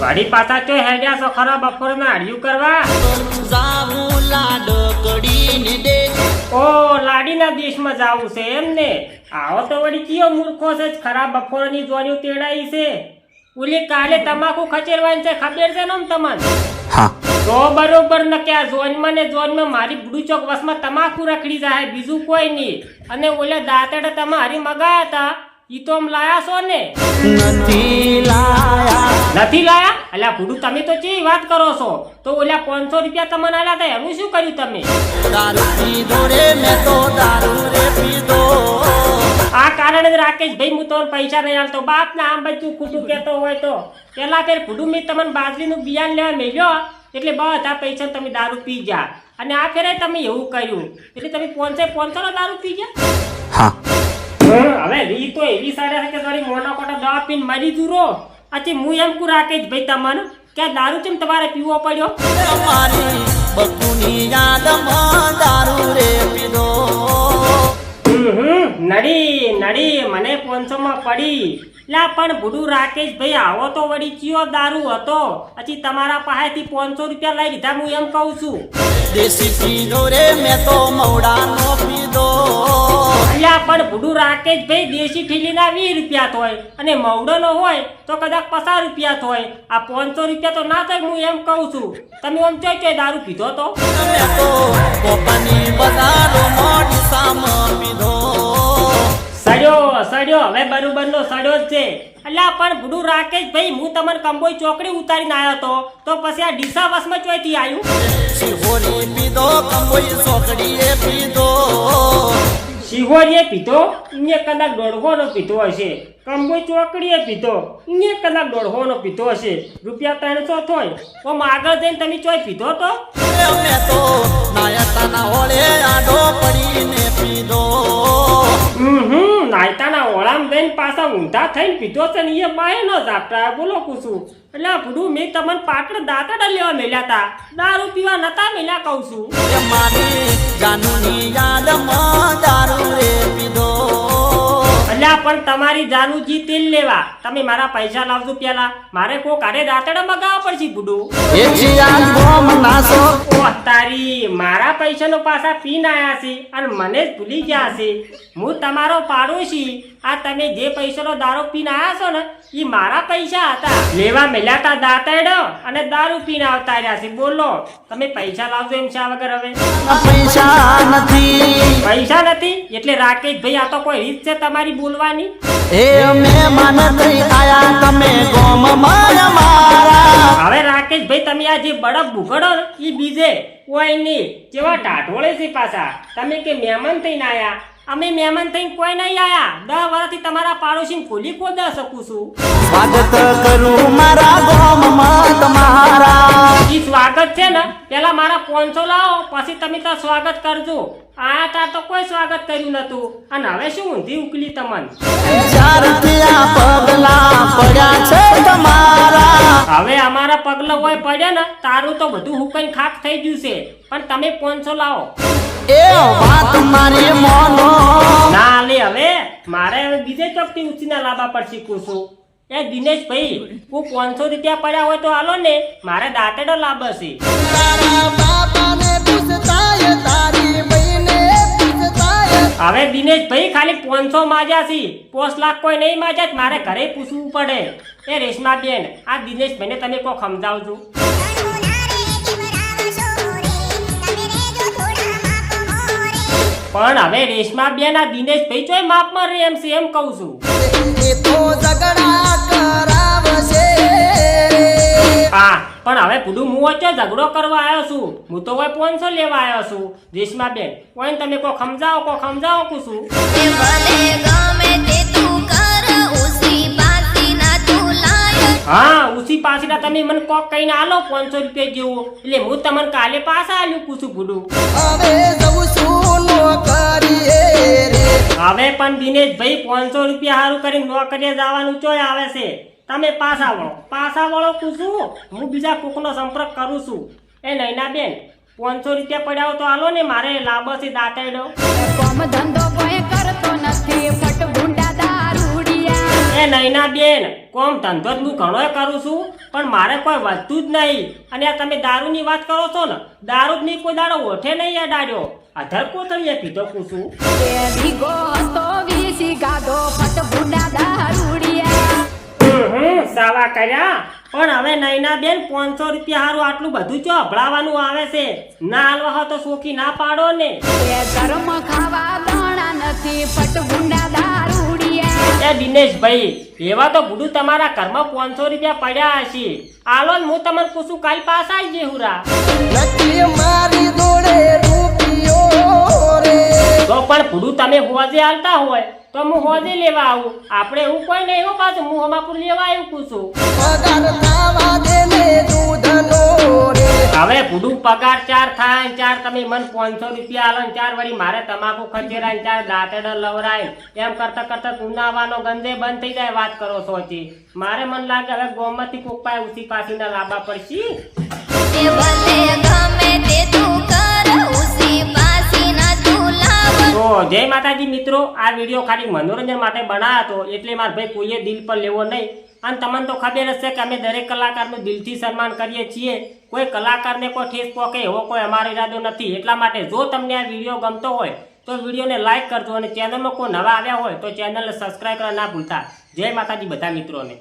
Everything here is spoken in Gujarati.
વાડી પાછા ચોય હેડ્યા છો ખરા બપોરના હાડિયું કરવા? જાવું લાડી દે ઓ લાડીના દેશમાં જાવું છે એમ ને? આવો તો વળી કયો મૂર્ખો છે ખરા બપોરની જોડ્યું તેડાઈ છે? ઓલી કાલે તમાકુ ખચેરવાની છે ખબર છે ને તમને? હા. તો બરોબર ન કે આ ઝોનમાં ને ઝોનમાં મારી બુડુ ચોક વસમાં તમાકુ રખડી જાય બીજું કોઈ નહીં. અને ઓલા દાંતડા તમારી મગા મગાયા હતા? ઈ તો આમ લાયા છો ને? નથી લાયા. નથી લાયા? અલ્યા ભૂડું તમે તો ચી વાત કરો છો? તો ઓલા પાંચસો રૂપિયા તમને આલ્યા હતા એનું શું કર્યું તમે? દારૂ પીધો રે મેં તો દારૂ રે પીધો. આ કારણે જ રાકેશભાઈ હું તો પૈસા નહીં આલતો. બાપ ના આમ ભાઈ તું ખોટું કહેતો હોય તો. પેલા ફેર ભૂડું મેં તમને બાજરીનું બિયાન લેવા મેલ્યો એટલે બધા પૈસા તમે દારૂ પી ગયા. અને આ ફેરે તમે એવું કર્યું. એટલે તમે પોનસે પોનસો નો દારૂ પી ગયા? હા. હવે રી તો એવી સારી છે કે થોડી મોના કોટા દવા પીને મરી દૂરો અચ્છી હું એમ કુ રાકેશભાઈ તમને. કે દારૂ કેમ તમારે પીવો પડ્યો? બકુની યાદમાં દારૂ રે પીધો નડી નડી, મને પોનસો માં પડી. લા, પણ ભૂડું રાકેશ ભાઈ. આવો તો વળી ચિયો દારૂ હતો. પછી તમારા પાસેથી પાંચસો રૂપિયા લઈ લીધા હું એમ કહું છું. દેશી પીધો રે, મેં તો મવડાનો પીધો. પણ ભૂડું રાકેશભાઈ દેશી ઠીલીના વીસ રૂપિયા હોય અને મવડોનો હોય તો કદાચ પચાસ રૂપિયા હોય આ પાંચસો રૂપિયા તો ના થાય હું એમ કહું છું. તમે આમ ચોય ચોય દારૂ પીધો તો? સડ્યો સડ્યો. હવે બરોબરનો સડ્યો જ છે. અલ્યા પણ બુડું રાકેશભાઈ હું તમને કંબોઈ ચોકડી ઉતારીને આવ્યો તો. તો પછી આ ડીસા ચોયથી આવ્યું પીધો કંબોઈ પીધો. શિહોરીએ પીધો ને કદાચ દોઢહોનો પીધો હશે. કંબોઈ ચોકડીએ પીધો ને કદાચ દોઢહોનો પીધો હશે. રૂપિયા ત્રણસો થોય. ઓમ આગળ જઈને તમે ચોય પીધો તો? મેં તો પડીને પીધો. હમ નાયતાના ઓળામ જઈને પાછા ઊંધા થઈને પીધો છે ને એ બાય ન જાપટા બોલો કુશું એટલે ભૂડું મેં તમને પાટણ દાંતડા લેવા મેલ્યા તા. દારૂ પીવા નતા મેલ્યા, કહું છું. મારી જાનુની યાદમાં દારૂ રે અલ્યા પણ તમારી જાનુજી તેલ લેવા. તમે મારા પૈસા લાવજો પેલા. મારે કોક આરે દાંતડા મગાવવા પડશે બુડુ. તારી મારા પૈસાનો પાછા પીન આયા છે અને મને જ ભૂલી ગયા છે. હું તમારો પાડોશી. આ તમે જે પૈસાનો દારૂ પીને આયા છો ને એ મારા પૈસા હતા. લેવા મેલ્યા તા દાંતડો અને દારૂ પીને આવતા રહ્યા છે. બોલો તમે પૈસા લાવજો એમ શા વગર હવે? પૈસા નથી. પૈસા નથી? એટલે રાકેશભાઈ આ તો કોઈ રીત છે તમારી બોલવાની એ મહેમાન થઈ આયા તમે ગોમ મારા. હવે રાકેશભાઈ તમે આ જે બળપ ભૂગડો ઈ એ બીજે કોઈ નહીં. જેવા ટાઢોળે છે પાછા. તમે કે મહેમાન થઈને આયા? અમે મહેમાન થઈને કોઈ નહીં આયા. દસ વર્ષથી તમારા પાડોશી ખોલી કોદા શકું છું. સ્વાગત કરું પેલા મારા પોનસો લાવો, પછી તમે તો સ્વાગત કરજો. આ તાર તો કોઈ સ્વાગત કર્યું નતું. અને હવે શું ઊંધી ઉકલી તમને? છે હવે અમારા પગલા હોય પડ્યા ને, તારું તો બધું હુકન ખાક થઈ ગયું છે. પણ તમે પોનસો લાવો. એ વાત મારી મોનો ના લે હવે, મારે હવે બીજે ચોકથી ઉછીના લાવવા પડશે કુસુ એ દિનેશભાઈ, હું પાંચસો રૂપિયા પડ્યા હોય તો હાલો ને, મારે દાંતડો લાભ પૂછતાય હવે દિનેશભાઈ ખાલી પાંચસો માજ્યા છે. પોસ લાખ કોઈ નહીં માજ્યા જ મારે ઘરે પૂછવું પડે. એ રેશમા બેન આ દિનેશભાઈને તમે કોઈ સમજાવજો. પણ હવે રેશમા બેન આ દિનેશભાઈ ચોય માપમાં રે એમ છે એમ કહું છું. એ તો ઝઘડા કરાવશે. હા પણ હવે પૂડું હું વચ્ચે ઝઘડો કરવા આવ્યો છું. હું તો કોઈ પોનસો લેવા આવ્યો છું રેશમા બેન. કોઈ તમે કો સમજાવો કો સમજાવો કું છું. હા ઉસી પાછના તમે મને કોક કહીને આલો પાંચસો રૂપિયા જેવો. એટલે હું તમને કાલે પાછા આલ્યું કુછું ભૂડું. હવે પણ દિનેશભાઈ પાંચસો રૂપિયા સારું કરીને નોકરીએ જવાનું ચોય આવે છે. તમે પાછા વળો. પાછા વળો કુછું હું. બીજા કોકનો સંપર્ક કરું છું. એ નૈના બેન પાંચસો રૂપિયા પડ્યા હોય તો આલો ને મારે લાંબો છે દાંતેડો ધંધો નૈના બેન. કોમ ધંધો જ હું ઘણો કરું છું પણ મારે કોઈ વધતું જ નહીં. અને આ તમે દારૂની વાત કરો છો ને દારૂ ની કોઈ દાડો ઓઠે નહીં અડાડ્યો અધર કોથળીએ પીધો પૂછું સાવા કર્યા. પણ હવે નૈના બેન પાંચસો રૂપિયા હારું આટલું બધું ચો અભળાવાનું આવે છે. ના હાલવા તો સોખી ના પાડો ને. ધર્મ ખાવા નથી પટ ગુંડા દારૂડિયા. એ દિનેશભાઈ એવા તો ભૂડું તમારા ઘરમાં પાંચસો રૂપિયા પડ્યા હશે. આલો ને હું તમને પૂછું કાલ પાછા આવી જેહુરા નથી મારી જોડે રૂપિયો રે. તો પણ ભૂડું તમે હોજે હાલતા હોય તો હું હોજે લેવા આવું. આપણે હું કોઈ નહીં એવું પાછું હું હમાપુર લેવા આવ્યું પૂછું. હવે ભૂડું પગાર ચાર થાય ચાર તમે મને પાંચસો રૂપિયા આલો ચાર વળી મારે તમાકુ ખચેરાય ચાર દાંતેડ લવરાય એમ કરતા કરતા ઉનાવાનો ગંદે બંધ થઈ જાય વાત કરો સોચી મારે મન લાગે હવે ગોમતી કોક પાસે ઉસી પાછી ના પડશી પડશે તો જય માતાજી મિત્રો, આ વીડિયો ખાલી મનોરંજન માટે બનાવ્યો હતો એટલે મારા ભાઈ કોઈએ દિલ પર લેવો નહીં. અને તમને તો ખબર હશે કે અમે દરેક કલાકારનું દિલથી સન્માન કરીએ છીએ. કોઈ કલાકારને કોઈ ઠેસ પહોંચે એવો કોઈ અમારો ઈરાદો નથી. એટલા માટે જો તમને આ વીડિયો ગમતો હોય, તો વિડીયોને લાઇક કરજો અને ચેનલમાં કોઈ નવા આવ્યા હોય, તો ચેનલને સબસ્ક્રાઈબ કરવા ના ભૂલતા. જય માતાજી બધા મિત્રોને.